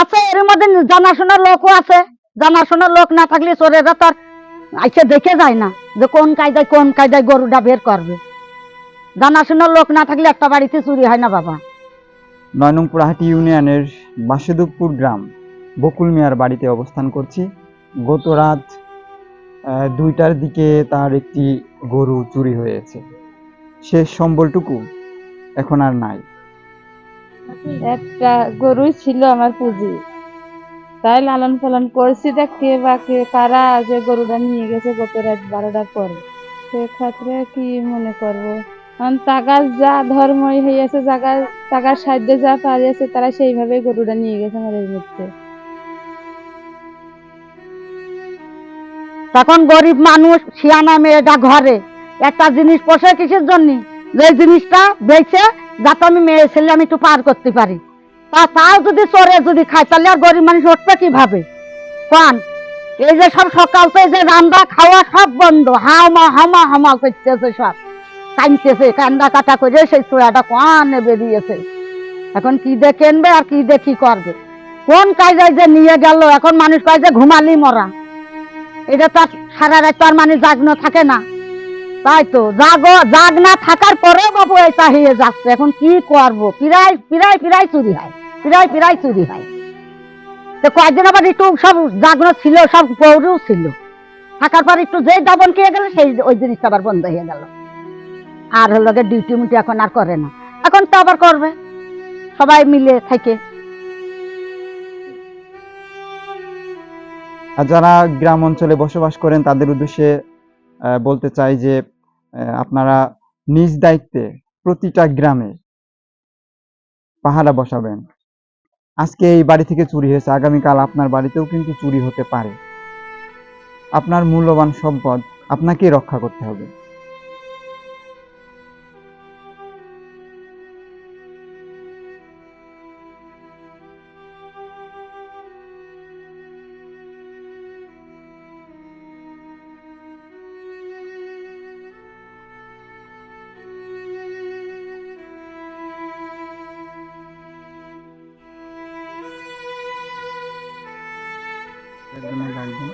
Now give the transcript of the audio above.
আছে, এর মধ্যে জানাশোনা লোকও আছে। জানাশোনা লোক না থাকলে চোরেরা তো আর আইসে দেখে যায় না যে কোন কায়দায় কোন কায়দায় গরুটা বের করবে। জানাশোনা লোক না থাকলে একটা বাড়িতে চুরি হয় না বাবা। নয় নং পুরাহাটি ইউনিয়নের বাসুদেবপুর গ্রাম বকুল মিয়ার বাড়িতে অবস্থান করছি। গত রাত দুইটার দিকে তার একটি গরু চুরি হয়েছে। শেষ সম্বলটুকু এখন আর নাই। একটা গরুই ছিল আমার পুঁজি। তাই লালন পালন করছি দেখ কে বা কে, কারা যে গরুটা নিয়ে গেছে গত রাত বারোটার পরে। সেক্ষেত্রে কি মনে করব? কারণ যা ধর্মই হইয়াছে জায়গার টাকার সাহায্যে যা পারিয়েছে তারা সেইভাবে গরুটা নিয়ে গেছে আমার এই মুহূর্তে তখন গরিব মানুষ শিয়ানা মেয়েটা ঘরে, একটা জিনিস পোষে কিসের জন্য? যে জিনিসটা বেচে যাতে আমি মেয়ে ছেলে আমি একটু পার করতে পারি। তা তাও যদি চোরে যদি খায়, তাহলে আর গরিব মানুষ উঠবে কীভাবে? পান এই যে সব সকাল থেকে যে রান্না খাওয়া সব বন্ধ। হামা হামা হামা করতেছে সব। কানতেছে কান্দা কাটা করে সেই চোরাটা কানে বেরিয়েছে। এখন কি দিয়ে কিনবে আর কি দিয়ে কি করবে? কোন কায়দায় যে নিয়ে গেল, এখন মানুষ কয় যে ঘুমালি মরা। এটা তো সারা রাত তো আর মানে জাগ্ন থাকে না। তাই তো, জাগ জাগ না থাকার পরেও বাবু এটা হয়ে যাচ্ছে। এখন কি করব? প্রায় প্রায় প্রায় চুরি হয়। প্রায় প্রায় চুরি হয়। তো কয়েকদিন আবার একটু সব জাগ্ন ছিল, সব গরু ছিল। থাকার পর একটু যেই দাবন খেয়ে গেল, সেই ওই জিনিসটা আবার বন্ধ হয়ে গেল। আর হলো ডিউটি মিউটি এখন আর করে না। এখন তো আবার করবে। সবাই মিলে থেকে। যারা গ্রাম অঞ্চলে বসবাস করেন, তাদের উদ্দেশ্যে বলতে চাই যে আপনারা নিজ দায়িত্বে প্রতিটা গ্রামে পাহারা বসাবেন। আজকে এই বাড়ি থেকে চুরি হয়েছে, আগামীকাল আপনার বাড়িতেও কিন্তু চুরি হতে পারে। আপনার মূল্যবান সম্পদ আপনাকেই রক্ষা করতে হবে। একজনের ডাকবেন।